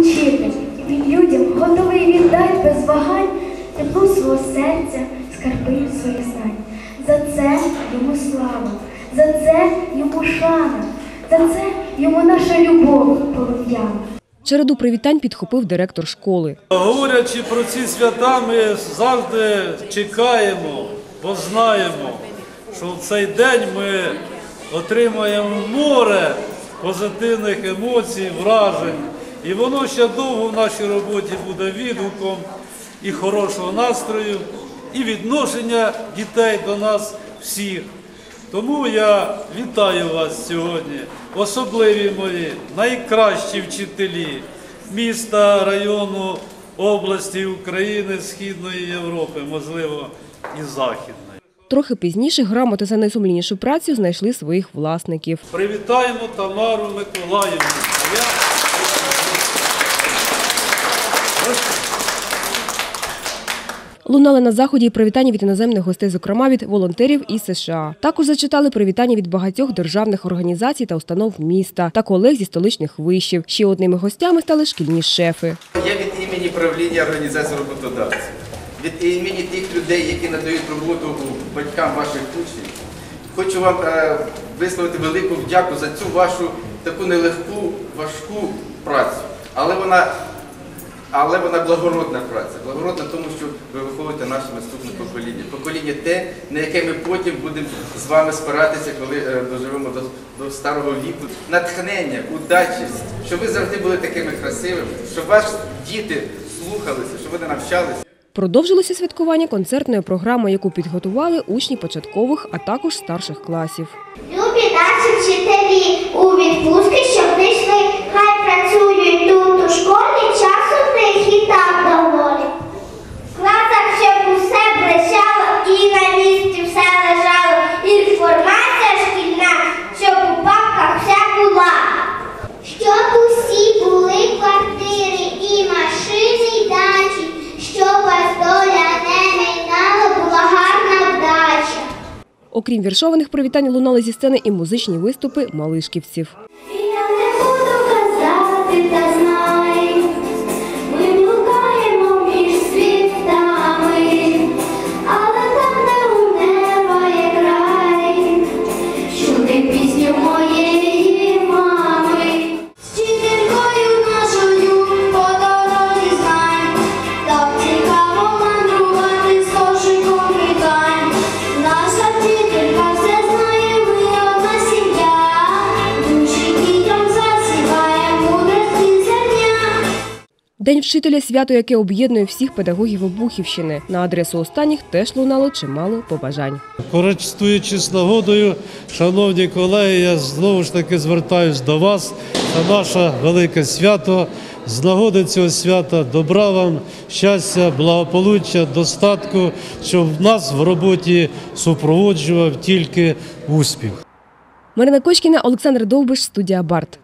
Учитель, він людям готовий віддати без вагань тепло свого серця, скарби своїх знань. За це йому слава, за це йому шана, за це йому наша любов полум'яна. Череду привітань підхопив директор школи. Говорячи про ці свята, ми завжди чекаємо, бо знаємо, що в цей день ми отримаємо море позитивних емоцій, вражень. І воно ще довго в нашій роботі буде відгуком і хорошого настрою, і відношення дітей до нас всіх. Тому я вітаю вас сьогодні, особливі мої найкращі вчителі міста, району, області України, Східної Європи, можливо, і Західної. Трохи пізніше грамоти за найсумліннішу працю знайшли своїх власників. Привітаємо Тамару Миколаївну. А я... Лунали на заході привітання від іноземних гостей, зокрема від волонтерів із США. Також зачитали привітання від багатьох державних організацій та установ міста та колег зі столичних вишів. Ще одними гостями стали шкільні шефи. Я від імені правління організації роботодавців, від імені тих людей, які надають роботу батькам ваших учнів, хочу вам е, висловити велику вдяку за цю вашу таку нелегку, важку працю. Але вона, але вона благородна праця. Благородна тому, що ви виховуєте наше наступне покоління. Покоління те, на яке ми потім будемо з вами спиратися, коли е, доживемо до, до старого віку. Натхнення, удачі, щоб ви завжди були такими красивими, щоб ваші діти слухалися, щоб вони навчалися. Продовжилося святкування концертною програмою, яку підготували учні початкових, а також старших класів. Любі наші вчителі у відпустки, Окрім віршованих привітань, лунали зі сцени і музичні виступи малишківців. День вчителя свято, яке об'єднує всіх педагогів Обухівщини. На адресу останніх теж лунало чимало побажань. Користуючись нагодою, шановні колеги, я знову ж таки звертаюсь до вас. Це наше велике свято. З нагоди цього свята добра вам, щастя, благополуччя, достатку, щоб в нас в роботі супроводжував тільки успіх. Марина Кочкіна, Олександр Довбиш, студія Барт.